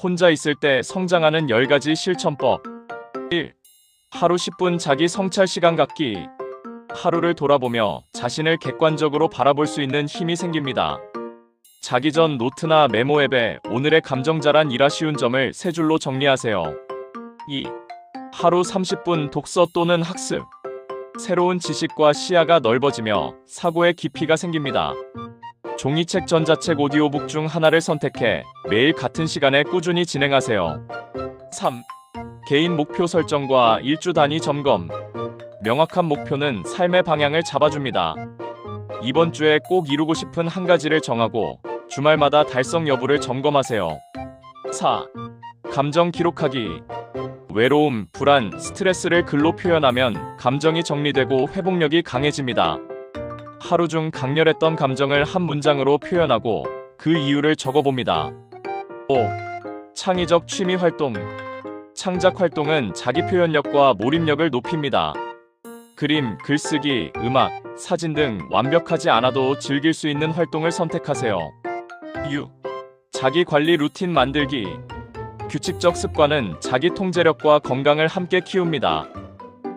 혼자 있을 때 성장하는 10가지 실천법 1. 하루 10분 자기 성찰 시간 갖기 하루를 돌아보며 자신을 객관적으로 바라볼 수 있는 힘이 생깁니다. 자기 전 노트나 메모 앱에 오늘의 감정자란 일하 쉬운 점을 세 줄로 정리하세요. 2. 하루 30분 독서 또는 학습 새로운 지식과 시야가 넓어지며 사고의 깊이가 생깁니다. 종이책, 전자책, 오디오북 중 하나를 선택해 매일 같은 시간에 꾸준히 진행하세요. 3. 개인 목표 설정과 일주 단위 점검. 명확한 목표는 삶의 방향을 잡아줍니다. 이번 주에 꼭 이루고 싶은 한 가지를 정하고 주말마다 달성 여부를 점검하세요. 4. 감정 기록하기. 외로움, 불안, 스트레스를 글로 표현하면 감정이 정리되고 회복력이 강해집니다. 하루 중 강렬했던 감정을 한 문장으로 표현하고 그 이유를 적어봅니다. 5. 창의적 취미 활동. 창작 활동은 자기 표현력과 몰입력을 높입니다. 그림, 글쓰기, 음악, 사진 등 완벽하지 않아도 즐길 수 있는 활동을 선택하세요. 6. 자기 관리 루틴 만들기. 규칙적 습관은 자기 통제력과 건강을 함께 키웁니다.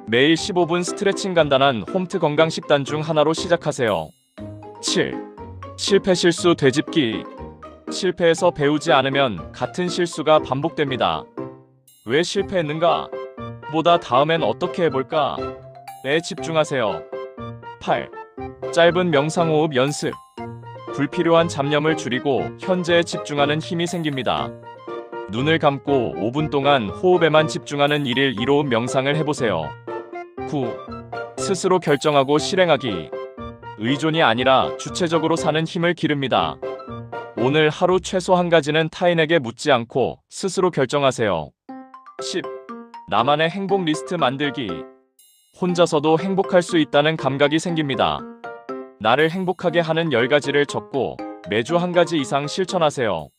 매일 15분 스트레칭 간단한 홈트 건강 식단 중 하나로 시작하세요. 7. 실패 실수 되짚기. 실패에서 배우지 않으면 같은 실수가 반복됩니다. 왜 실패했는가? 보다 다음엔 어떻게 해볼까? 에 집중하세요. 8. 짧은 명상호흡 연습. 불필요한 잡념을 줄이고 현재에 집중하는 힘이 생깁니다. 눈을 감고 5분 동안 호흡에만 집중하는 1일 1호흡 명상을 해보세요. 9. 스스로 결정하고 실행하기. 의존이 아니라 주체적으로 사는 힘을 기릅니다. 오늘 하루 최소 한 가지는 타인에게 묻지 않고 스스로 결정하세요. 10. 나만의 행복 리스트 만들기. 혼자서도 행복할 수 있다는 감각이 생깁니다. 나를 행복하게 하는 10가지를 적고 매주 한 가지 이상 실천하세요.